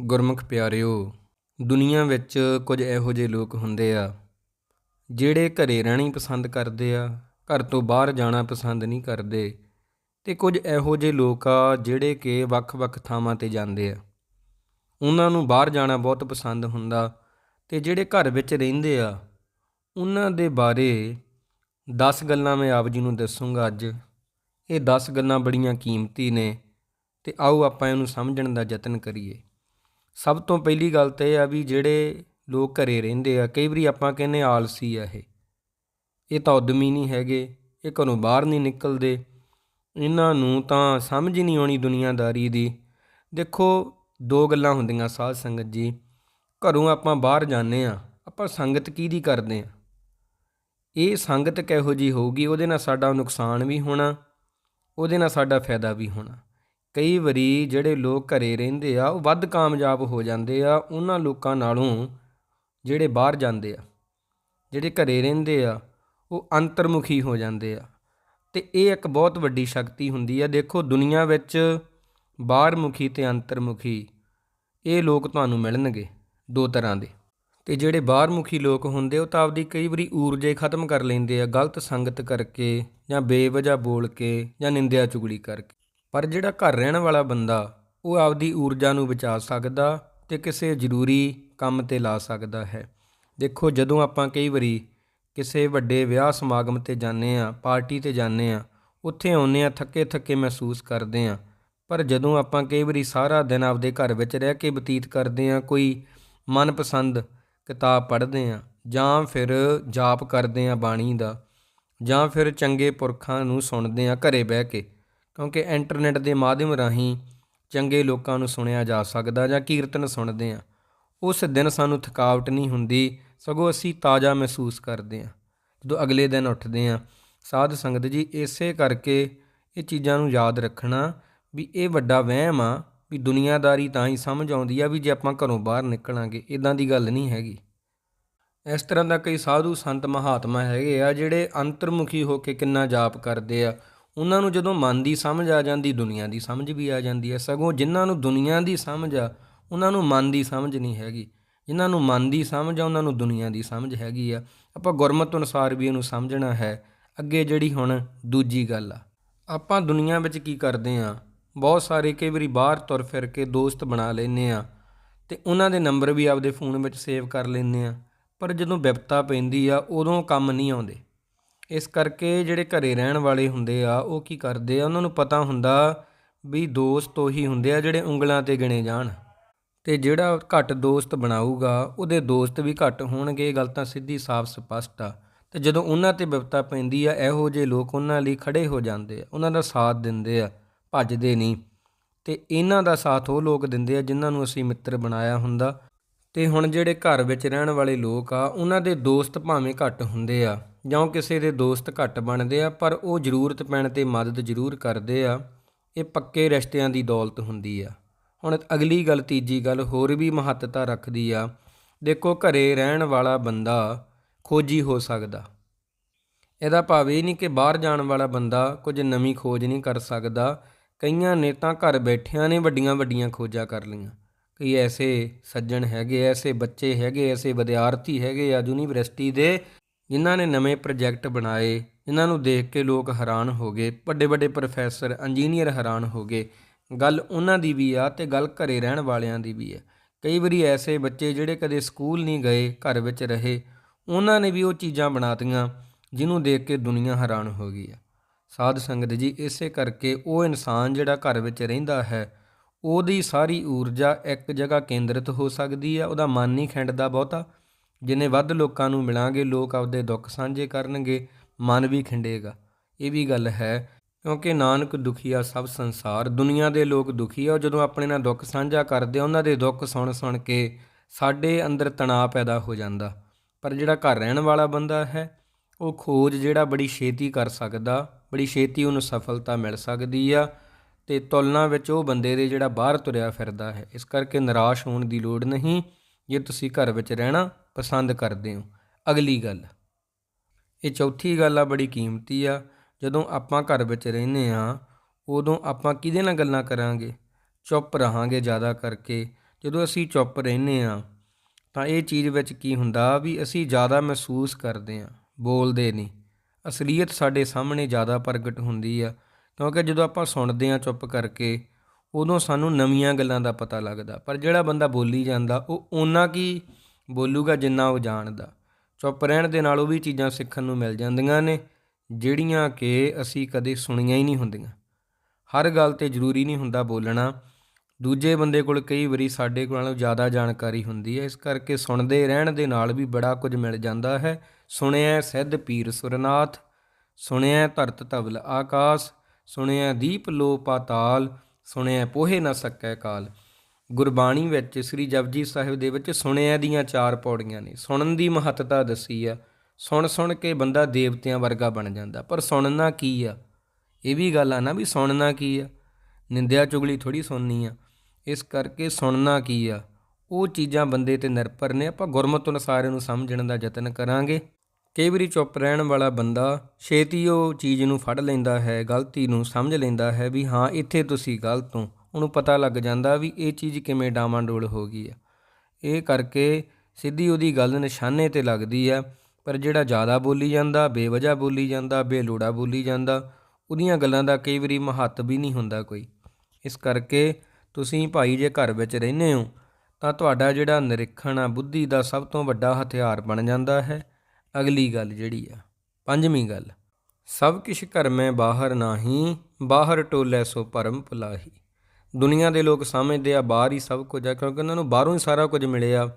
ਗੁਰਮੁਖ ਪਿਆਰਿਓ, ਦੁਨੀਆ ਵਿੱਚ ਕੁਝ ਇਹੋ ਜਿਹੇ ਲੋਕ ਹੁੰਦੇ ਆ, ਜਿਹੜੇ ਘਰੇ ਰਹਿਣੀ ਪਸੰਦ ਕਰਦੇ ਆ, ਘਰ ਤੋਂ ਬਾਹਰ ਜਾਣਾ ਪਸੰਦ ਨਹੀਂ ਕਰਦੇ, ਤੇ ਕੁਝ ਇਹੋ ਜਿਹੇ ਲੋਕ ਆ ਜਿਹੜੇ ਕਿ ਵੱਖ-ਵੱਖ ਥਾਵਾਂ ਤੇ ਜਾਂਦੇ ਆ। ਉਹਨਾਂ ਨੂੰ ਬਾਹਰ ਜਾਣਾ ਬਹੁਤ ਪਸੰਦ ਹੁੰਦਾ ਤੇ ਜਿਹੜੇ ਘਰ ਵਿੱਚ ਰਹਿੰਦੇ ਆ, ਉਹਨਾਂ ਦੇ ਬਾਰੇ 10 ਗੱਲਾਂ ਮੈਂ ਆਪ ਜੀ ਨੂੰ ਦੱਸੂਗਾ ਅੱਜ। ਇਹ 10 ਗੱਲਾਂ ਬੜੀਆਂ ਕੀਮਤੀ ਨੇ ਤੇ ਆਓ ਆਪਾਂ ਇਹਨੂੰ ਸਮਝਣ ਦਾ ਯਤਨ ਕਰੀਏ। ਸਭ ਤੋਂ ਪਹਿਲੀ ਗੱਲ ਤਾਂ ਇਹ ਆ ਵੀ ਜਿਹੜੇ ਲੋਕ ਘਰੇ ਰਹਿੰਦੇ ਆ, ਕਈ ਵਾਰੀ ਆਪਾਂ ਕਹਿੰਦੇ ਆਲਸੀ ਆ ਇਹ। ਇਹ ਤਾਂ ਉਦਮੀ ਨਹੀਂ ਹੈਗੇ, ਇਹ ਘਰੋਂ ਬਾਹਰ ਨਹੀਂ ਨਿਕਲਦੇ। ਇਹਨਾਂ ਨੂੰ ਤਾਂ ਸਮਝ ਹੀ ਨਹੀਂ ਆਉਣੀ ਦੁਨੀਆਦਾਰੀ ਦੀ। ਦੇਖੋ, ਦੋ ਗੱਲਾਂ ਹੁੰਦੀਆਂ ਸਾਧ ਸੰਗਤ ਜੀ। ਘਰੋਂ ਆਪਾਂ ਬਾਹਰ ਜਾਂਦੇ ਆ ਆਪਾਂ ਸੰਗਤ ਕਿਹਦੀ ਕਰਦੇ ਆ ਇਹ ਸੰਗਤ ਕਿਹੋ ਜੀ ਹੋਊਗੀ, ਉਹਦੇ ਨਾਲ ਸਾਡਾ ਨੁਕਸਾਨ ਵੀ ਹੋਣਾ, ਉਹਦੇ ਨਾਲ ਸਾਡਾ ਫਾਇਦਾ ਵੀ ਹੋਣਾ। ਕਈ ਵਾਰੀ ਜਿਹੜੇ ਲੋਕ ਘਰੇ ਰਹਿੰਦੇ ਆ, ਉਹ ਵੱਧ ਕਾਮਯਾਬ ਹੋ ਜਾਂਦੇ ਆ, ਉਹਨਾਂ ਲੋਕਾਂ ਨਾਲੋਂ ਜਿਹੜੇ ਬਾਹਰ ਜਾਂਦੇ ਆ, ਜਿਹੜੇ ਘਰੇ ਰਹਿੰਦੇ ਆ, ਉਹ ਅੰਤਰਮੁਖੀ ਹੋ ਜਾਂਦੇ ਆ। ਤੇ ਇਹ ਇੱਕ ਬਹੁਤ ਵੱਡੀ ਸ਼ਕਤੀ ਹੁੰਦੀ ਆ। ਦੇਖੋ, ਦੁਨੀਆ ਵਿੱਚ ਬਾਹਰਮੁਖੀ ਤੇ ਅੰਤਰਮੁਖੀ ਇਹ ਲੋਕ ਤੁਹਾਨੂੰ ਮਿਲਣਗੇ ਦੋ ਤਰ੍ਹਾਂ ਦੇ। ਤੇ ਜਿਹੜੇ ਬਾਹਰਮੁਖੀ ਲੋਕ ਹੁੰਦੇ, ਉਹ ਤਾਂ ਆਪਦੀ ਕਈ ਵਾਰੀ ਊਰਜਾ ਖਤਮ ਕਰ ਲੈਂਦੇ ਆ, ਗਲਤ ਸੰਗਤ ਕਰਕੇ ਜਾਂ ਬੇਵਜ੍ਹਾ ਬੋਲ ਕੇ ਜਾਂ ਨਿੰਦਿਆ ਚੁਗਲੀ ਕਰਕੇ। ਪਰ ਜਿਹੜਾ ਘਰ ਰਹਿਣ ਵਾਲਾ ਬੰਦਾ, ਉਹ ਆਪਦੀ ਊਰਜਾ ਨੂੰ ਬਚਾ ਸਕਦਾ ਤੇ ਕਿਸੇ ਜ਼ਰੂਰੀ ਕੰਮ ਤੇ ਲਾ ਸਕਦਾ ਹੈ। ਦੇਖੋ, ਜਦੋਂ ਆਪਾਂ ਕਈ ਵਾਰੀ ਕਿਸੇ ਵੱਡੇ ਵਿਆਹ ਸਮਾਗਮ ਤੇ ਜਾਂਦੇ ਆ ਪਾਰਟੀ ਤੇ ਜਾਂਦੇ ਆ ਉੱਥੇ ਆਉਂਦੇ ਆ ਥੱਕੇ ਥੱਕੇ ਮਹਿਸੂਸ ਕਰਦੇ ਆ ਪਰ ਜਦੋਂ ਆਪਾਂ ਕਈ ਵਾਰੀ ਸਾਰਾ ਦਿਨ ਆਪਦੇ ਘਰ ਵਿੱਚ ਰਹਿ ਕੇ ਬਤੀਤ ਕਰਦੇ ਆ ਕੋਈ ਮਨਪਸੰਦ ਕਿਤਾਬ ਪੜ੍ਹਦੇ ਆ ਜਾਂ ਫਿਰ ਜਾਪ ਕਰਦੇ ਆ ਬਾਣੀ ਦਾ, ਜਾਂ ਫਿਰ ਚੰਗੇ ਪੁਰਖਾਂ ਨੂੰ ਸੁਣਦੇ ਆ ਘਰੇ ਬਹਿ ਕੇ ਕਿਉਂਕਿ ਇੰਟਰਨੈਟ ਦੇ ਮਾਧਿਅਮ ਰਾਹੀਂ ਚੰਗੇ ਲੋਕਾਂ ਨੂੰ ਸੁਣਿਆ ਜਾ ਸਕਦਾ ਜਾਂ ਕੀਰਤਨ ਸੁਣਦੇ ਆ ਉਸ ਦਿਨ ਸਾਨੂੰ ਥਕਾਵਟ ਨਹੀਂ ਹੁੰਦੀ, ਸਗੋਂ ਅਸੀਂ ਤਾਜ਼ਾ ਮਹਿਸੂਸ ਕਰਦੇ ਆ ਜਦੋਂ ਅਗਲੇ ਦਿਨ ਉੱਠਦੇ ਆ ਸਾਧ ਸੰਗਤ ਜੀ, ਇਸੇ ਕਰਕੇ ਇਹ ਚੀਜ਼ਾਂ ਨੂੰ ਯਾਦ ਰੱਖਣਾ ਵੀ ਇਹ ਵੱਡਾ ਵਹਿਮ ਆ ਵੀ ਦੁਨੀਆਦਾਰੀ ਤਾਂ ਹੀ ਸਮਝ ਆਉਂਦੀ ਆ ਵੀ ਜੇ ਆਪਾਂ ਘਰੋਂ ਬਾਹਰ ਨਿਕਲਾਂਗੇ ਇਦਾਂ ਦੀ ਗੱਲ ਨਹੀਂ ਹੈਗੀ। ਇਸ ਤਰ੍ਹਾਂ ਦਾ ਕਈ ਸਾਧੂ ਸੰਤ ਮਹਾਤਮਾ ਹੈਗੇ ਆ ਜਿਹੜੇ ਅੰਤਰਮੁਖੀ ਹੋ ਕੇ ਕਿੰਨਾ ਜਾਪ ਕਰਦੇ ਆ ਉਹਨਾਂ ਨੂੰ ਜਦੋਂ ਮਨ ਦੀ ਸਮਝ ਆ ਜਾਂਦੀ, ਦੁਨੀਆ ਦੀ ਸਮਝ ਵੀ ਆ ਜਾਂਦੀ ਹੈ। ਸਗੋਂ ਜਿਨ੍ਹਾਂ ਨੂੰ ਦੁਨੀਆ ਦੀ ਸਮਝ ਆ, ਉਹਨਾਂ ਨੂੰ ਮਨ ਦੀ ਸਮਝ ਨਹੀਂ ਹੈਗੀ। ਜਿਨ੍ਹਾਂ ਨੂੰ ਮਨ ਦੀ ਸਮਝ ਆ, ਉਹਨਾਂ ਨੂੰ ਦੁਨੀਆ ਦੀ ਸਮਝ ਹੈਗੀ ਆ। ਆਪਾਂ ਗੁਰਮਤ ਅਨੁਸਾਰ ਵੀ ਇਹਨੂੰ ਸਮਝਣਾ ਹੈ। ਅੱਗੇ ਜਿਹੜੀ ਹੁਣ ਦੂਜੀ ਗੱਲ ਆ, ਆਪਾਂ ਦੁਨੀਆ ਵਿੱਚ ਕੀ ਕਰਦੇ ਆ ਬਹੁਤ ਸਾਰੇ ਕਈ ਵਾਰੀ ਬਾਹਰ ਤੁਰ ਫਿਰ ਕੇ ਦੋਸਤ ਬਣਾ ਲੈਨੇ ਆ ਤੇ ਉਹਨਾਂ ਦੇ ਨੰਬਰ ਵੀ ਆਪਦੇ ਫੋਨ ਵਿੱਚ ਸੇਵ ਕਰ ਲੈਨੇ ਆ ਪਰ ਜਦੋਂ ਵਿਪਤਾ ਪੈਂਦੀ ਆ, ਉਦੋਂ ਕੰਮ ਨਹੀਂ ਆਉਂਦੇ। ਇਸ ਕਰਕੇ ਜਿਹੜੇ ਘਰੇ ਰਹਿਣ ਵਾਲੇ ਹੁੰਦੇ ਆ, ਉਹ ਕੀ ਕਰਦੇ ਆ, ਉਹਨਾਂ ਨੂੰ ਪਤਾ ਹੁੰਦਾ ਵੀ ਦੋਸਤ ਉਹੀ ਹੁੰਦੇ ਆ ਜਿਹੜੇ ਉਂਗਲਾਂ ਤੇ ਗਿਣੇ ਜਾਣ। ਤੇ ਜਿਹੜਾ ਘੱਟ ਦੋਸਤ ਬਣਾਊਗਾ, ਉਹਦੇ ਦੋਸਤ ਵੀ ਘੱਟ ਹੋਣਗੇ, ਇਹ ਗੱਲ ਤਾਂ ਸਿੱਧੀ ਸਾਫ਼ ਸਪਸ਼ਟ ਆ। ਤੇ ਜਦੋਂ ਉਹਨਾਂ ਤੇ ਵਿਪਤਾ ਪੈਂਦੀ ਆ, ਇਹੋ ਜਿਹੇ ਲੋਕ ਉਹਨਾਂ ਲਈ ਖੜੇ ਹੋ ਜਾਂਦੇ ਆ, ਉਹਨਾਂ ਦਾ ਸਾਥ ਦਿੰਦੇ ਆ, ਭੱਜਦੇ ਨਹੀਂ। ਤੇ ਇਹਨਾਂ ਦਾ ਸਾਥ ਉਹ ਲੋਕ ਦਿੰਦੇ ਆ ਜਿਨ੍ਹਾਂ ਨੂੰ ਅਸੀਂ ਮਿੱਤਰ ਬਣਾਇਆ ਹੁੰਦਾ। ਤੇ ਹੁਣ ਜਿਹੜੇ ਘਰ ਵਿੱਚ ਰਹਿਣ ਵਾਲੇ ਲੋਕ ਆ, ਉਹਨਾਂ ਦੇ ਦੋਸਤ ਭਾਵੇਂ ਘੱਟ ਹੁੰਦੇ ਆ ਜਾਂ ਕਿਸੇ ਦੇ ਦੋਸਤ ਘੱਟ ਬਣਦੇ ਆ, ਪਰ ਉਹ ਜ਼ਰੂਰਤ ਪੈਣ ਤੇ ਮਦਦ ਜ਼ਰੂਰ ਕਰਦੇ ਆ, ਇਹ ਪੱਕੇ ਰਿਸ਼ਤਿਆਂ ਦੀ ਦੌਲਤ ਹੁੰਦੀ ਆ। ਹੁਣ ਅਗਲੀ ਗੱਲ, ਤੀਜੀ ਗੱਲ ਹੋਰ ਵੀ ਮਹੱਤਤਾ ਰੱਖਦੀ ਆ। ਦੇਖੋ, ਘਰੇ ਰਹਿਣ ਵਾਲਾ ਬੰਦਾ ਖੋਜੀ ਹੋ ਸਕਦਾ। ਇਹਦਾ ਭਾਵ ਇਹ ਨਹੀਂ ਕਿ ਬਾਹਰ ਜਾਣ ਵਾਲਾ ਬੰਦਾ ਕੁਝ ਨਵੀਂ ਖੋਜ ਨਹੀਂ ਕਰ ਸਕਦਾ। ਕਈਆਂ ਨੇ ਤਾਂ ਘਰ ਬੈਠਿਆਂ ਨੇ ਵੱਡੀਆਂ ਵੱਡੀਆਂ ਖੋਜਾਂ ਕਰ ਲਈਆਂ। ਕਈ ਐਸੇ ਸੱਜਣ ਹੈਗੇ, ਐਸੇ ਬੱਚੇ ਹੈਗੇ, ਐਸੇ ਵਿਦਿਆਰਥੀ ਹੈਗੇ ਆ ਯੂਨੀਵਰਸਿਟੀ ਦੇ ਜਿਨ੍ਹਾਂ ਨੇ ਨਵੇਂ ਪ੍ਰੋਜੈਕਟ ਬਣਾਏ, ਜਿਨ੍ਹਾਂ ਨੂੰ ਦੇਖ ਕੇ ਲੋਕ ਹੈਰਾਨ ਹੋ ਗਏ ਵੱਡੇ ਵੱਡੇ ਪ੍ਰੋਫੈਸਰ, ਇੰਜੀਨੀਅਰ ਹੈਰਾਨ ਹੋ ਗਏ। ਗੱਲ ਉਹਨਾਂ ਦੀ ਵੀ ਆ ਤੇ ਗੱਲ ਘਰੇ ਰਹਿਣ ਵਾਲਿਆਂ ਦੀ ਵੀ ਆ। ਕਈ ਵਾਰੀ ਐਸੇ ਬੱਚੇ ਜਿਹੜੇ ਕਦੇ ਸਕੂਲ ਨਹੀਂ ਗਏ, ਘਰ ਵਿੱਚ ਰਹੇ, ਉਹਨਾਂ ਨੇ ਵੀ ਉਹ ਚੀਜ਼ਾਂ ਬਣਾਤੀਆਂ ਜਿਹਨੂੰ ਦੇਖ ਕੇ ਦੁਨੀਆ ਹੈਰਾਨ ਹੋ ਗਈ ਆ। ਸਾਧ ਸੰਗਤ ਜੀ, ਇਸੇ ਕਰਕੇ ਉਹ ਇਨਸਾਨ ਜਿਹੜਾ ਘਰ ਵਿੱਚ ਰਹਿੰਦਾ ਹੈ, ਉਹਦੀ ਸਾਰੀ ਊਰਜਾ ਇੱਕ ਜਗ੍ਹਾ ਕੇਂਦਰਿਤ ਹੋ ਸਕਦੀ ਆ, ਉਹਦਾ ਮਨ ਨਹੀਂ ਖਿੰਡਦਾ ਬਹੁਤਾ। ਜਿੰਨੇ ਵੱਧ ਲੋਕਾਂ ਨੂੰ ਮਿਲਾਂਗੇ, ਲੋਕ ਆਪਦੇ ਦੁੱਖ ਸਾਂਝੇ ਕਰਨਗੇ, ਮਨ ਵੀ ਖਿੰਡੇਗਾ। ਇਹ ਵੀ ਗੱਲ ਹੈ, ਕਿਉਂਕਿ ਨਾਨਕ ਦੁਖੀਆ ਸਭ ਸੰਸਾਰ, ਦੁਨੀਆ ਦੇ ਲੋਕ ਦੁਖੀ ਆ, ਉਹ ਜਦੋਂ ਆਪਣੇ ਨਾਲ ਦੁੱਖ ਸਾਂਝਾ ਕਰਦੇ ਆ, ਉਹਨਾਂ ਦੇ ਦੁੱਖ ਸੁਣ ਸੁਣ ਕੇ ਸਾਡੇ ਅੰਦਰ ਤਣਾਅ ਪੈਦਾ ਹੋ ਜਾਂਦਾ। ਪਰ ਜਿਹੜਾ ਘਰ ਰਹਿਣ ਵਾਲਾ ਬੰਦਾ ਹੈ, ਉਹ ਖੋਜ ਜਿਹੜਾ ਬੜੀ ਛੇਤੀ ਕਰ ਸਕਦਾ, ਬੜੀ ਛੇਤੀ ਉਹਨੂੰ ਸਫਲਤਾ ਮਿਲ ਸਕਦੀ ਆ ਤੇ ਤੁਲਨਾ ਵਿੱਚ ਉਹ ਬੰਦੇ ਦੇ ਜਿਹੜਾ ਬਾਹਰ ਤੁਰਿਆ ਫਿਰਦਾ ਹੈ, ਇਸ ਕਰਕੇ ਨਿਰਾਸ਼ ਹੋਣ ਦੀ ਲੋੜ ਨਹੀਂ, ਜੇ ਤੁਸੀਂ ਘਰ ਵਿੱਚ ਰਹਿਣਾ ਪਸੰਦ ਕਰਦੇ ਹੋ। ਅਗਲੀ ਗੱਲ। ਇਹ ਚੌਥੀ ਗੱਲ ਆ, ਬੜੀ ਕੀਮਤੀ ਆ। ਜਦੋਂ ਆਪਾਂ ਘਰ ਵਿੱਚ ਰਹਿੰਦੇ ਆ ਉਦੋਂ ਆਪਾਂ ਕਿਹਦੇ ਨਾਲ ਗੱਲਾਂ ਕਰਾਂਗੇ? ਚੁੱਪ ਰਹਾਂਗੇ ਜ਼ਿਆਦਾ ਕਰਕੇ। ਜਦੋਂ ਅਸੀਂ ਚੁੱਪ ਰਹਿੰਦੇ ਆ ਤਾਂ ਇਹ ਚੀਜ਼ ਵਿੱਚ ਕੀ ਹੁੰਦਾ ਵੀ ਅਸੀਂ ਜ਼ਿਆਦਾ ਮਹਿਸੂਸ ਕਰਦੇ ਆ ਬੋਲਦੇ ਨਹੀਂ। ਅਸਲੀਅਤ ਸਾਡੇ ਸਾਹਮਣੇ ਜ਼ਿਆਦਾ ਪ੍ਰਗਟ ਹੁੰਦੀ ਆ, ਕਿਉਂਕਿ ਜਦੋਂ ਆਪਾਂ ਸੁਣਦੇ ਆ ਚੁੱਪ ਕਰਕੇ, ਉਦੋਂ ਸਾਨੂੰ ਨਵੀਆਂ ਗੱਲਾਂ ਦਾ ਪਤਾ ਲੱਗਦਾ। ਪਰ ਜਿਹੜਾ ਬੰਦਾ ਬੋਲੀ ਜਾਂਦਾ, ਉਹ ਓਨਾ ਕੀ ਬੋਲੂਗਾ ਜਿੰਨਾ ਉਹ ਜਾਣਦਾ। ਚੁੱਪ ਰਹਿਣ ਦੇ ਨਾਲ ਉਹ ਵੀ ਚੀਜ਼ਾਂ ਸਿੱਖਣ ਨੂੰ ਮਿਲ ਜਾਂਦੀਆਂ ਨੇ, ਜਿਹੜੀਆਂ ਕਿ ਅਸੀਂ ਕਦੇ ਸੁਣੀਆਂ ਹੀ ਨਹੀਂ ਹੁੰਦੀਆਂ। ਹਰ ਗੱਲ ਤੇ ਜ਼ਰੂਰੀ ਨਹੀਂ ਹੁੰਦਾ ਬੋਲਣਾ। ਦੂਜੇ ਬੰਦੇ ਕੋਲ ਕਈ ਵਾਰੀ ਸਾਡੇ ਕੋਲੋਂ ਜ਼ਿਆਦਾ ਜਾਣਕਾਰੀ ਹੁੰਦੀ ਹੈ। ਇਸ ਕਰਕੇ ਸੁਣਦੇ ਰਹਿਣ ਦੇ ਨਾਲ ਵੀ ਬੜਾ ਕੁਝ ਮਿਲ ਜਾਂਦਾ ਹੈ। ਸੁਣਿਆ ਸਿੱਧ ਪੀਰ ਸੁਰਨਾਥ, ਸੁਣਿਆ ਧਰਤ ਧਵਲ ਆਕਾਸ, ਸੁਣਿਆ ਦੀਪ ਲੋ ਪਾਤਾਲ ਸੁਣਿਆ ਪੋਹੇ ਨਾ ਸਕੈ ਕਾਲ। ਗੁਰਬਾਣੀ ਵਿੱਚ, ਸ੍ਰੀ ਜਪਜੀ ਸਾਹਿਬ ਦੇ ਵਿੱਚ ਸੁਣਿਆ ਦੀਆਂ ਚਾਰ ਪੌੜੀਆਂ ਨੇ। ਸੁਣਨ ਦੀ ਮਹੱਤਤਾ ਦੱਸੀ ਆ। ਸੁਣ ਸੁਣ ਕੇ ਬੰਦਾ ਦੇਵਤਿਆਂ ਵਰਗਾ ਬਣ ਜਾਂਦਾ। ਪਰ ਸੁਣਨਾ ਕੀ ਆ? ਇਹ ਵੀ ਗੱਲ ਆ ਨਾ ਵੀ ਸੁਣਨਾ ਕੀ ਆ? ਨਿੰਦਿਆ ਚੁਗਲੀ ਥੋੜੀ ਸੁਣਨੀ ਆ। ਇਸ ਕਰਕੇ ਸੁਣਨਾ ਕੀ ਆ? ਉਹ ਚੀਜ਼ਾਂ ਬੰਦੇ ਤੇ ਨਿਰਭਰ ਨੇ। ਆਪਾਂ ਗੁਰਮਤਿ ਅਨੁਸਾਰ ਇਹਨੂੰ ਸਮਝਣ ਦਾ ਯਤਨ ਕਰਾਂਗੇ। ਕਈ ਵਾਰੀ ਚੁੱਪ ਰਹਿਣ ਵਾਲਾ ਬੰਦਾ ਛੇਤੀ ਉਹ ਚੀਜ਼ ਨੂੰ ਫੜ ਲੈਂਦਾ ਹੈ, ਗਲਤੀ ਨੂੰ ਸਮਝ ਲੈਂਦਾ ਹੈ ਵੀ ਹਾਂ, ਇੱਥੇ ਤੁਸੀਂ ਗਲਤ ਹੋ। ਉਹਨੂੰ ਪਤਾ ਲੱਗ ਜਾਂਦਾ ਵੀ ਇਹ ਚੀਜ਼ ਕਿਵੇਂ ਡਾਮਾਡੋਲ ਹੋ ਗਈ ਆ। ਇਹ ਕਰਕੇ ਸਿੱਧੀ ਉਹਦੀ ਗੱਲ ਨਿਸ਼ਾਨੇ ਤੇ ਲੱਗਦੀ ਆ, ਪਰ ਜਿਹੜਾ ਜ਼ਿਆਦਾ ਬੋਲੀ ਜਾਂਦਾ, ਬੇਵਜ੍ਹਾ ਬੋਲੀ ਜਾਂਦਾ, ਬੇਲੋੜਾ ਬੋਲੀ ਜਾਂਦਾ, ਉਹਦੀਆਂ ਗੱਲਾਂ ਦਾ ਕਈ ਵਾਰੀ ਮਹੱਤ ਵੀ ਨਹੀਂ ਹੁੰਦਾ ਕੋਈ। ਇਸ ਕਰਕੇ ਤੁਸੀਂ ਭਾਈ ਜੇ ਘਰ ਵਿੱਚ ਰਹਿੰਦੇ ਹੋ, ਤਾਂ ਤੁਹਾਡਾ ਜਿਹੜਾ ਨਿਰੀਖਣ ਆ, ਬੁੱਧੀ ਦਾ ਸਭ ਤੋਂ ਵੱਡਾ ਹਥਿਆਰ ਬਣ ਜਾਂਦਾ ਹੈ। ਅਗਲੀ ਗੱਲ ਜਿਹੜੀ ਆ, ਪੰਜਵੀਂ ਗੱਲ, ਸਭ ਕਿਛ ਘਰ ਮੈਂ ਬਾਹਰ ਨਾਹੀ, ਬਾਹਰ ਟੋਲੇ ਸੋ ਪਰਮ ਭੁਲਾਹੀ। ਦੁਨੀਆ ਦੇ ਲੋਕ ਸਮਝਦੇ ਆ, ਬਾਹਰ ਹੀ ਸਭ ਕੁਝ ਆ, ਕਿਉਂਕਿ ਉਹਨਾਂ ਨੂੰ ਬਾਹਰੋਂ ਹੀ ਸਾਰਾ ਕੁਝ ਮਿਲਿਆ।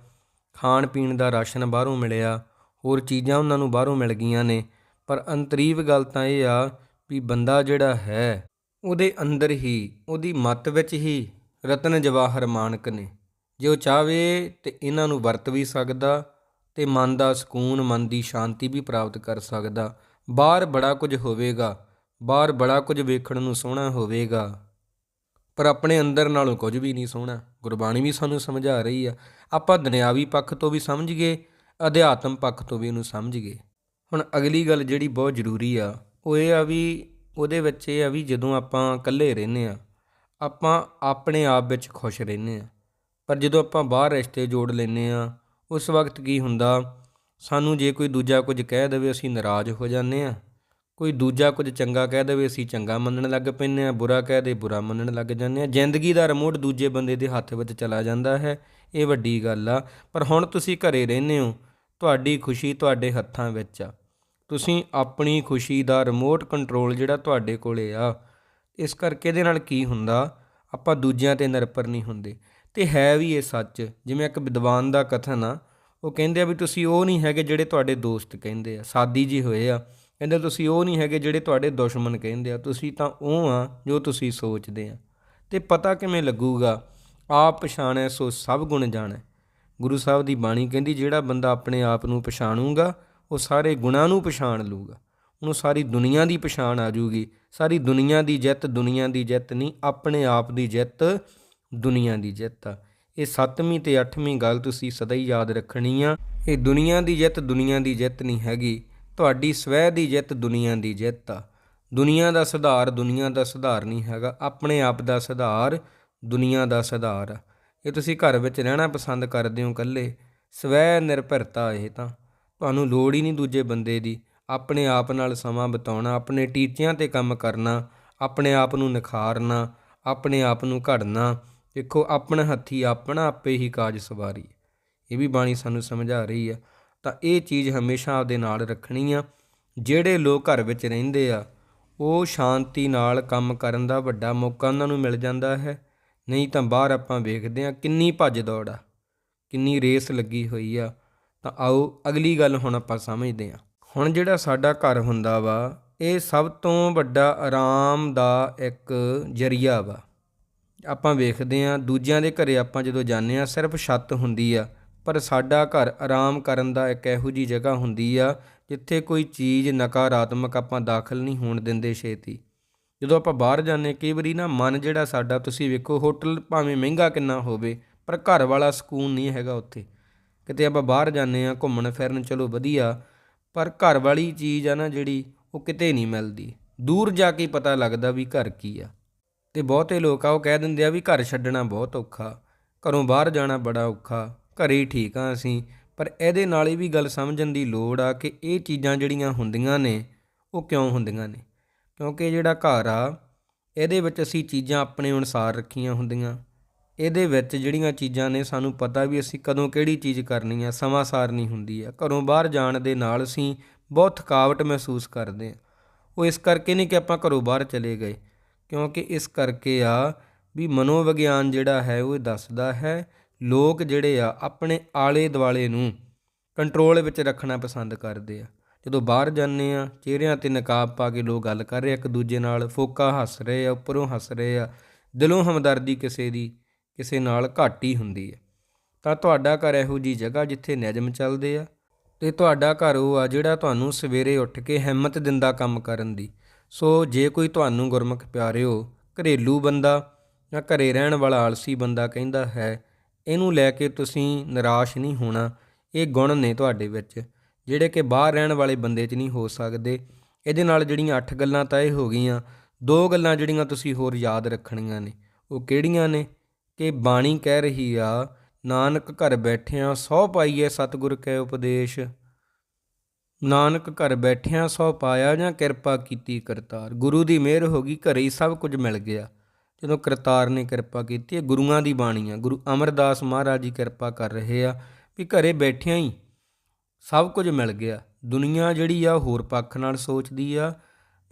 ਖਾਣ ਪੀਣ ਦਾ ਰਾਸ਼ਨ ਬਾਹਰੋਂ ਮਿਲਿਆ, ਹੋਰ ਚੀਜ਼ਾਂ ਉਹਨਾਂ ਨੂੰ ਬਾਹਰੋਂ ਮਿਲ ਗਈਆਂ ਨੇ। ਪਰ ਅੰਤਰੀਵ ਗੱਲ ਤਾਂ ਇਹ ਆ ਵੀ ਬੰਦਾ ਜਿਹੜਾ ਹੈ, ਉਹਦੇ ਅੰਦਰ ਹੀ, ਉਹਦੀ ਮੱਤ ਵਿੱਚ ਹੀ ਰਤਨ ਜਵਾਹਰ ਮਾਨਕ ਨੇ। ਜੇ ਉਹ ਚਾਵੇ ਤੇ ਇਹਨਾਂ ਨੂੰ ਵਰਤ ਵੀ ਸਕਦਾ ਤੇ ਮਨ ਦਾ ਸਕੂਨ, ਮਨ ਦੀ ਸ਼ਾਂਤੀ ਵੀ ਪ੍ਰਾਪਤ ਕਰ ਸਕਦਾ। ਬਾਹਰ ਬੜਾ ਕੁਝ ਹੋਵੇਗਾ, ਬਾਹਰ ਬੜਾ ਕੁਝ ਵੇਖਣ ਨੂੰ ਸੋਹਣਾ ਹੋਵੇਗਾ। ਪਰ ਆਪਣੇ ਅੰਦਰ ਨਾਲੋਂ ਕੁਝ ਵੀ ਨਹੀਂ ਸੋਹਣਾ। ਗੁਰਬਾਣੀ ਵੀ ਸਾਨੂੰ ਸਮਝਾ ਰਹੀ ਆ। ਆਪਾਂ ਦੁਨਿਆਵੀ ਪੱਖ ਤੋਂ ਵੀ ਸਮਝ ਗਏ, ਅਧਿਆਤਮ ਪੱਖ ਤੋਂ ਵੀ ਉਹਨੂੰ ਸਮਝ ਗਏ। ਹੁਣ ਅਗਲੀ ਗੱਲ ਜਿਹੜੀ ਬਹੁਤ ਜ਼ਰੂਰੀ ਆ, ਉਹ ਇਹ ਆ ਵੀ ਉਹਦੇ ਵਿੱਚ ਇਹ ਆ ਵੀ ਜਦੋਂ ਆਪਾਂ ਇਕੱਲੇ ਰਹਿੰਦੇ ਆ, ਆਪਾਂ ਆਪਣੇ ਆਪ ਵਿੱਚ ਖੁਸ਼ ਰਹਿੰਦੇ ਆ। ਪਰ ਜਦੋਂ ਆਪਾਂ ਬਾਹਰ ਰਿਸ਼ਤੇ ਜੋੜ ਲੈਂਦੇ ਆ, ਉਸ ਵਕਤ ਕੀ ਹੁੰਦਾ, ਸਾਨੂੰ ਜੇ ਕੋਈ ਦੂਜਾ ਕੁਝ ਕਹਿ ਦੇਵੇ, ਅਸੀਂ ਨਾਰਾਜ਼ ਹੋ ਜਾਂਦੇ ਆ। ਕੋਈ ਦੂਜਾ ਕੁਝ ਚੰਗਾ ਕਹਿ ਦੇਵੇ, ਅਸੀਂ ਚੰਗਾ ਮੰਨਣ ਲੱਗ ਪੈਂਦੇ ਆ ਬੁਰਾ ਕਹਿ ਦੇ, ਬੁਰਾ ਮੰਨਣ ਲੱਗ ਜਾਂਦੇ ਆ ਜ਼ਿੰਦਗੀ ਦਾ ਰਿਮੋਟ ਦੂਜੇ ਬੰਦੇ ਦੇ ਹੱਥ ਵਿੱਚ ਚਲਾ ਜਾਂਦਾ ਹੈ, ਇਹ ਵੱਡੀ ਗੱਲ ਆ। ਪਰ ਹੁਣ ਤੁਸੀਂ ਘਰੇ ਰਹਿੰਦੇ ਹੋ, ਤੁਹਾਡੀ ਖੁਸ਼ੀ ਤੁਹਾਡੇ ਹੱਥਾਂ ਵਿੱਚ ਆ। ਤੁਸੀਂ ਆਪਣੀ ਖੁਸ਼ੀ ਦਾ ਰਿਮੋਟ ਕੰਟਰੋਲ ਜਿਹੜਾ ਤੁਹਾਡੇ ਕੋਲੇ ਆ, ਇਸ ਕਰਕੇ ਇਹਦੇ ਨਾਲ ਕੀ ਹੁੰਦਾ, ਆਪਾਂ ਦੂਜਿਆਂ ਤੇ ਨਿਰਭਰ ਨਹੀਂ ਹੁੰਦੇ। ਤੇ ਹੈ ਵੀ ਇਹ ਸੱਚ, ਜਿਵੇਂ ਇੱਕ ਵਿਦਵਾਨ ਦਾ ਕਥਨ ਆ, ਉਹ ਕਹਿੰਦੇ ਆ ਵੀ ਤੁਸੀਂ ਉਹ ਨਹੀਂ ਹੈਗੇ ਜਿਹੜੇ ਤੁਹਾਡੇ ਦੋਸਤ ਕਹਿੰਦੇ ਆ, ਸਾਦੀ ਜੀ ਹੋਏ ਆ। ਕਹਿੰਦੇ ਤੁਸੀਂ ਉਹ ਨਹੀਂ ਹੈਗੇ ਜਿਹੜੇ ਤੁਹਾਡੇ ਦੁਸ਼ਮਣ ਕਹਿੰਦੇ ਆ, ਤੁਸੀਂ ਤਾਂ ਉਹ ਆ ਜੋ ਤੁਸੀਂ ਸੋਚਦੇ ਆ। ਤੇ ਪਤਾ ਕਿਵੇਂ ਲੱਗੂਗਾ? ਆਪ ਪਛਾਣੈ ਸੋ ਸਭ ਗੁਣ ਜਾਣੈ। ਗੁਰੂ ਸਾਹਿਬ ਦੀ ਬਾਣੀ ਕਹਿੰਦੀ, ਜਿਹੜਾ ਬੰਦਾ ਆਪਣੇ ਆਪ ਨੂੰ ਪਛਾਣੂਗਾ, ਉਹ ਸਾਰੇ ਗੁਣਾਂ ਨੂੰ ਪਛਾਣ ਲੂਗਾ ਉਹਨੂੰ ਸਾਰੀ ਦੁਨੀਆ ਦੀ ਪਛਾਣ ਆ ਜੂਗੀ ਸਾਰੀ ਦੁਨੀਆ ਦੀ ਜਿੱਤ, ਦੁਨੀਆ ਦੀ ਜਿੱਤ ਨਹੀਂ, ਆਪਣੇ ਆਪ ਦੀ ਜਿੱਤ, ਦੁਨੀਆ ਦੀ ਜਿੱਤ ਆ। ਇਹ ਸੱਤਵੀਂ ਤੇ ਅੱਠਵੀਂ ਗੱਲ ਤੁਸੀਂ ਸਦਾ ਹੀ ਯਾਦ ਰੱਖਣੀ ਆ। ਇਹ ਦੁਨੀਆ ਦੀ ਜਿੱਤ, ਦੁਨੀਆ ਦੀ ਜਿੱਤ ਨਹੀਂ ਹੈਗੀ। ਤੁਹਾਡੀ ਸਵੈ ਦੀ ਜਿੱਤ ਦੁਨੀਆ ਦੀ ਜਿੱਤ ਆ। ਦੁਨੀਆ ਦਾ ਸੁਧਾਰ ਦੁਨੀਆ ਦਾ ਸੁਧਾਰ ਨਹੀਂ ਹੈਗਾ। ਆਪਣੇ ਆਪ ਦਾ ਸੁਧਾਰ ਦੁਨੀਆ ਦਾ ਸੁਧਾਰ ਆ। ਇਹ ਤੁਸੀਂ ਘਰ ਵਿੱਚ ਰਹਿਣਾ ਪਸੰਦ ਕਰਦੇ ਹੋ ਇਕੱਲੇ। ਸਵੈ ਨਿਰਭਰਤਾ ਇਹ ਤਾਂ। ਤੁਹਾਨੂੰ ਲੋੜ ਹੀ ਨਹੀਂ ਦੂਜੇ ਬੰਦੇ ਦੀ। ਆਪਣੇ ਆਪ ਨਾਲ ਸਮਾਂ ਬਿਤਾਉਣਾ, ਆਪਣੇ ਟੀਚਿਆਂ ਤੇ ਕੰਮ ਕਰਨਾ, ਆਪਣੇ ਆਪ ਨੂੰ ਨਿਖਾਰਨਾ, ਆਪਣੇ ਆਪ ਨੂੰ ਘੜਨਾ। ਦੇਖੋ, ਆਪਣੇ ਹੱਥੀ ਆਪਣਾ, ਆਪੇ ਹੀ ਕਾਜ ਸਵਾਰੀ। ਇਹ ਵੀ ਬਾਣੀ ਸਾਨੂੰ ਸਮਝਾ ਰਹੀ ਆ। ਤਾਂ ਇਹ ਚੀਜ਼ ਹਮੇਸ਼ਾ ਆਪਦੇ ਨਾਲ ਰੱਖਣੀ ਆ। ਜਿਹੜੇ ਲੋਕ ਘਰ ਵਿੱਚ ਰਹਿੰਦੇ ਆ, ਉਹ ਸ਼ਾਂਤੀ ਨਾਲ ਕੰਮ ਕਰਨ ਦਾ ਵੱਡਾ ਮੌਕਾ ਉਹਨਾਂ ਨੂੰ ਮਿਲ ਜਾਂਦਾ ਹੈ। ਨਹੀਂ ਤਾਂ ਬਾਹਰ ਆਪਾਂ ਵੇਖਦੇ ਆ ਕਿੰਨੀ ਭੱਜ ਦੌੜ ਆ, ਕਿੰਨੀ ਰੇਸ ਲੱਗੀ ਹੋਈ ਆ। ਤਾਂ ਆਓ ਅਗਲੀ ਗੱਲ ਹੁਣ ਆਪਾਂ ਸਮਝਦੇ ਆ ਹੁਣ ਜਿਹੜਾ ਸਾਡਾ ਘਰ ਹੁੰਦਾ ਵਾ, ਇਹ ਸਭ ਤੋਂ ਵੱਡਾ ਆਰਾਮ ਦਾ ਇੱਕ ਜਰੀਆ ਵਾ। ਆਪਾਂ ਵੇਖਦੇ ਆ ਦੂਜਿਆਂ ਦੇ ਘਰੇ ਆਪਾਂ ਜਦੋਂ ਜਾਂਦੇ ਆ ਸਿਰਫ ਛੱਤ ਹੁੰਦੀ ਆ। ਪਰ ਸਾਡਾ ਘਰ ਆਰਾਮ ਕਰਨ ਦਾ ਇੱਕ ਇਹੋ ਜੀ ਜਗ੍ਹਾ ਹੁੰਦੀ ਆ, ਜਿੱਥੇ ਕੋਈ ਚੀਜ਼ ਨਕਾਰਾਤਮਕ ਆਪਾਂ ਦਾਖਲ ਨਹੀਂ ਹੋਣ ਦਿੰਦੇ ਛੇਤੀ। ਜਦੋਂ ਆਪਾਂ ਬਾਹਰ ਜਾਂਦੇ ਕਈ ਵਾਰੀ ਨਾ ਮਨ ਜਿਹੜਾ ਸਾਡਾ, ਤੁਸੀਂ ਵੇਖੋ ਹੋਟਲ ਭਾਵੇਂ ਮਹਿੰਗਾ ਕਿੰਨਾ ਹੋਵੇ, ਪਰ ਘਰ ਵਾਲਾ ਸਕੂਨ ਨਹੀਂ ਹੈਗਾ ਉੱਥੇ। ਕਿਤੇ ਆਪਾਂ ਬਾਹਰ ਜਾਂਦੇ ਆ ਘੁੰਮਣ ਫਿਰਨ, ਚਲੋ ਵਧੀਆ, ਪਰ ਘਰ ਵਾਲੀ ਚੀਜ਼ ਆ ਨਾ ਜਿਹੜੀ, ਉਹ ਕਿਤੇ ਨਹੀਂ ਮਿਲਦੀ। ਦੂਰ ਜਾ ਕੇ ਪਤਾ ਲੱਗਦਾ ਵੀ ਘਰ ਕੀ ਆ। ਤੇ ਬਹੁਤੇ ਲੋਕ ਆ, ਉਹ ਕਹਿ ਦਿੰਦੇ ਆ ਵੀ ਘਰ ਛੱਡਣਾ ਬਹੁਤ ਔਖਾ, ਘਰੋਂ ਬਾਹਰ ਜਾਣਾ ਬੜਾ ਔਖਾ। ਘਰੇ ਹੀ ਠੀਕ ਆ ਅਸੀਂ, ਪਰ ਇਹਦੇ ਨਾਲ ਇਹ ਵੀ ਗੱਲ ਸਮਝਣ ਦੀ ਲੋੜ ਆ ਕਿ ਇਹ ਚੀਜ਼ਾਂ ਜਿਹੜੀਆਂ ਹੁੰਦੀਆਂ ਨੇ, ਉਹ ਕਿਉਂ ਹੁੰਦੀਆਂ ਨੇ? ਕਿਉਂਕਿ ਜਿਹੜਾ ਘਰ ਆ, ਇਹਦੇ ਵਿੱਚ ਅਸੀਂ ਚੀਜ਼ਾਂ ਆਪਣੇ ਅਨੁਸਾਰ ਰੱਖੀਆਂ ਹੁੰਦੀਆਂ। ਇਹਦੇ ਵਿੱਚ ਜਿਹੜੀਆਂ ਚੀਜ਼ਾਂ ਨੇ, ਸਾਨੂੰ ਪਤਾ ਵੀ ਅਸੀਂ ਕਦੋਂ ਕਿਹੜੀ ਚੀਜ਼ ਕਰਨੀ ਆ, ਸਮਾਂ ਸਾਰ ਨਹੀਂ ਹੁੰਦੀ ਆ। ਘਰੋਂ ਬਾਹਰ ਜਾਣ ਦੇ ਨਾਲ ਅਸੀਂ ਬਹੁਤ ਥਕਾਵਟ ਮਹਿਸੂਸ ਕਰਦੇ ਆ। ਉਹ ਇਸ ਕਰਕੇ ਨਹੀਂ ਕਿ ਆਪਾਂ ਘਰੋਂ ਬਾਹਰ ਚਲੇ ਗਏ, ਕਿਉਂਕਿ ਇਸ ਕਰਕੇ ਆ ਵੀ ਮਨੋਵਿਗਿਆਨ ਜਿਹੜਾ ਹੈ, ਉਹ ਦੱਸਦਾ ਹੈ ਲੋਕ ਜਿਹੜੇ ਆ, ਆਪਣੇ ਆਲੇ ਦੁਆਲੇ ਨੂੰ ਕੰਟਰੋਲ ਵਿੱਚ ਰੱਖਣਾ ਪਸੰਦ ਕਰਦੇ ਆ। ਜਦੋਂ ਬਾਹਰ ਜਾਂਦੇ ਆ, ਚਿਹਰਿਆਂ ਤੇ ਨਕਾਬ ਪਾ ਕੇ ਲੋਕ ਗੱਲ ਕਰ ਰਹੇ ਆ, ਇੱਕ ਦੂਜੇ ਨਾਲ ਫੋਕਾ ਹੱਸ ਰਹੇ ਆ, ਉੱਪਰੋਂ ਹੱਸ ਰਹੇ ਆ, ਦਿਲੋਂ ਹਮਦਰਦੀ ਕਿਸੇ ਦੀ, ਕਿਸੇ ਨਾਲ ਘੱਟ ਹੀ ਹੁੰਦੀ ਹੈ ਤਾਂ ਤੁਹਾਡਾ ਘਰ ਇਹੋ ਜੀ ਜਗ੍ਹਾ ਜਿੱਥੇ ਨਿਯਮ ਚੱਲਦੇ ਆ ਤੇ ਤੁਹਾਡਾ ਘਰ ਉਹ ਆ ਜਿਹੜਾ ਤੁਹਾਨੂੰ ਸਵੇਰੇ ਉੱਠ ਕੇ ਹਿੰਮਤ ਦਿੰਦਾ ਕੰਮ ਕਰਨ ਦੀ। ਸੋ ਜੇ ਕੋਈ ਤੁਹਾਨੂੰ ਗੁਰਮੁਖ ਪਿਆਰਿਓ, ਘਰੇਲੂ ਬੰਦਾ ਜਾਂ ਘਰੇ ਰਹਿਣ ਵਾਲਾ ਆਲਸੀ ਬੰਦਾ ਕਹਿੰਦਾ ਹੈ ਇਹਨੂੰ ਲੈ ਕੇ ਤੁਸੀਂ ਨਿਰਾਸ਼ ਨਹੀਂ ਹੋਣਾ। ਇਹ ਗੁਣ ਨੇ ਤੁਹਾਡੇ ਵਿੱਚ, ਜਿਹੜੇ ਕਿ ਬਾਹਰ ਰਹਿਣ ਵਾਲੇ ਬੰਦੇ 'ਚ ਨਹੀਂ ਹੋ ਸਕਦੇ। ਇਹਦੇ ਨਾਲ ਜਿਹੜੀਆਂ ਅੱਠ ਗੱਲਾਂ ਤਾਂ ਇਹ ਹੋ ਗਈਆਂ, ਦੋ ਗੱਲਾਂ ਜਿਹੜੀਆਂ ਤੁਸੀਂ ਹੋਰ ਯਾਦ ਰੱਖਣੀਆਂ ਨੇ। ਉਹ ਕਿਹੜੀਆਂ ਨੇ? ਕਿ ਬਾਣੀ ਕਹਿ ਰਹੀ ਆ, ਨਾਨਕ ਘਰ ਬੈਠਿਆਂ ਸੌ ਪਾਈਏ ਸਤਿਗੁਰ ਕੈ ਉਪਦੇਸ਼। ਨਾਨਕ ਘਰ ਬੈਠਿਆਂ ਸੌ ਪਾਇਆ ਜਾਂ ਕਿਰਪਾ ਕੀਤੀ ਕਰਤਾਰ? ਗੁਰੂ ਦੀ ਮਿਹਰ ਹੋ ਗਈ, ਘਰੇ ਹੀ ਸਭ ਕੁਝ ਮਿਲ ਗਿਆ। ਜਦੋਂ ਕਰਤਾਰ ਨੇ ਕਿਰਪਾ ਕੀਤੀ, ਇਹ ਗੁਰੂਆਂ ਦੀ ਬਾਣੀ ਆ। ਗੁਰੂ ਅਮਰਦਾਸ ਮਹਾਰਾਜ ਜੀ ਕਿਰਪਾ ਕਰ ਰਹੇ ਆ ਵੀ ਘਰੇ ਬੈਠਿਆਂ ਹੀ ਸਭ ਕੁਝ ਮਿਲ ਗਿਆ। ਦੁਨੀਆ ਜਿਹੜੀ ਆ ਹੋਰ ਪੱਖ ਨਾਲ ਸੋਚਦੀ ਆ।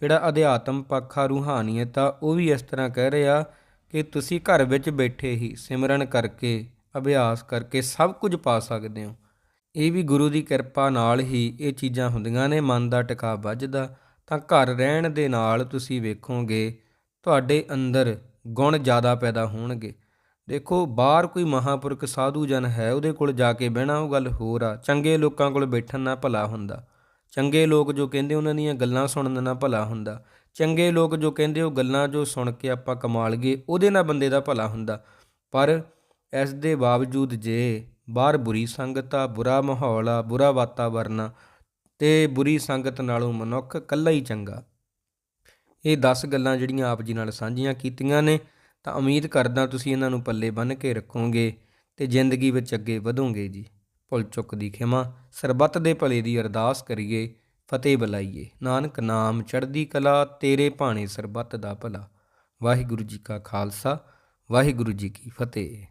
ਜਿਹੜਾ ਅਧਿਆਤਮ ਪੱਖ ਆ, ਰੂਹਾਨੀਅਤ ਆ, ਉਹ ਵੀ ਇਸ ਤਰ੍ਹਾਂ ਕਹਿ ਰਿਹਾ ਕਿ ਤੁਸੀਂ ਘਰ ਵਿੱਚ ਬੈਠੇ ਹੀ ਸਿਮਰਨ ਕਰਕੇ, ਅਭਿਆਸ ਕਰਕੇ ਸਭ ਕੁਝ ਪਾ ਸਕਦੇ ਹੋ। ਇਹ ਵੀ ਗੁਰੂ ਦੀ ਕਿਰਪਾ ਨਾਲ ਹੀ ਇਹ ਚੀਜ਼ਾਂ ਹੁੰਦੀਆਂ ਨੇ, ਮਨ ਦਾ ਟਿਕਾ ਵੱਜਦਾ। ਤਾਂ ਘਰ ਰਹਿਣ ਦੇ ਨਾਲ ਤੁਸੀਂ ਵੇਖੋਗੇ, ਤੁਹਾਡੇ ਅੰਦਰ ਗੁਣ ਜ਼ਿਆਦਾ ਪੈਦਾ ਹੋਣਗੇ। ਦੇਖੋ, ਬਾਹਰ ਕੋਈ ਮਹਾਪੁਰਖ ਸਾਧੂ ਜਨ ਹੈ, ਉਹਦੇ ਕੋਲ ਜਾ ਕੇ ਬਹਿਣਾ ਉਹ ਗੱਲ ਹੋਰ ਆ। ਚੰਗੇ ਲੋਕਾਂ ਕੋਲ ਬੈਠਣ ਨਾਲ ਭਲਾ ਹੁੰਦਾ। ਚੰਗੇ ਲੋਕ ਜੋ ਕਹਿੰਦੇ ਉਹਨਾਂ ਦੀਆਂ ਗੱਲਾਂ ਸੁਣਨ ਨਾਲ ਭਲਾ ਹੁੰਦਾ। ਚੰਗੇ ਲੋਕ ਜੋ ਕਹਿੰਦੇ ਉਹ ਗੱਲਾਂ ਜੋ ਸੁਣ ਕੇ ਆਪਾਂ ਕਮਾਲ ਗਏ, ਉਹਦੇ ਨਾਲ ਬੰਦੇ ਦਾ ਭਲਾ ਹੁੰਦਾ। ਪਰ ਇਸ ਦੇ ਬਾਵਜੂਦ ਜੇ ਬਾਹਰ ਬੁਰੀ ਸੰਗਤ ਆ, ਬੁਰਾ ਮਾਹੌਲ ਆ, ਬੁਰਾ ਵਾਤਾਵਰਨ ਆ, ਤੇ ਬੁਰੀ ਸੰਗਤ ਨਾਲੋਂ ਮਨੁੱਖ ਇਕੱਲਾ ਹੀ ਚੰਗਾ। ਇਹ 10 ਗੱਲਾਂ ਜਿਹੜੀਆਂ ਆਪ ਜੀ ਨਾਲ ਸਾਂਝੀਆਂ ਕੀਤੀਆਂ ਨੇ, ਤਾਂ ਉਮੀਦ ਕਰਦਾ ਤੁਸੀਂ ਇਹਨਾਂ ਨੂੰ ਪੱਲੇ ਬੰਨ੍ਹ ਕੇ ਰੱਖੋਗੇ ਤੇ ਜ਼ਿੰਦਗੀ ਵਿੱਚ ਅੱਗੇ ਵਧੋਗੇ ਜੀ। ਭੁੱਲ ਚੁੱਕ ਦੀ ਖਿਮਾ, ਸਰਬੱਤ ਦੇ ਭਲੇ ਦੀ ਅਰਦਾਸ ਕਰੀਏ, ਫਤਿਹ ਬੁਲਾਈਏ। ਨਾਨਕ ਨਾਮ ਚੜ੍ਹਦੀ ਕਲਾ, ਤੇਰੇ ਭਾਣੇ ਸਰਬੱਤ ਦਾ ਭਲਾ। ਵਾਹਿਗੁਰੂ ਜੀ ਕਾ ਖਾਲਸਾ, ਵਾਹਿਗੁਰੂ ਜੀ ਕੀ ਫਤਿਹ।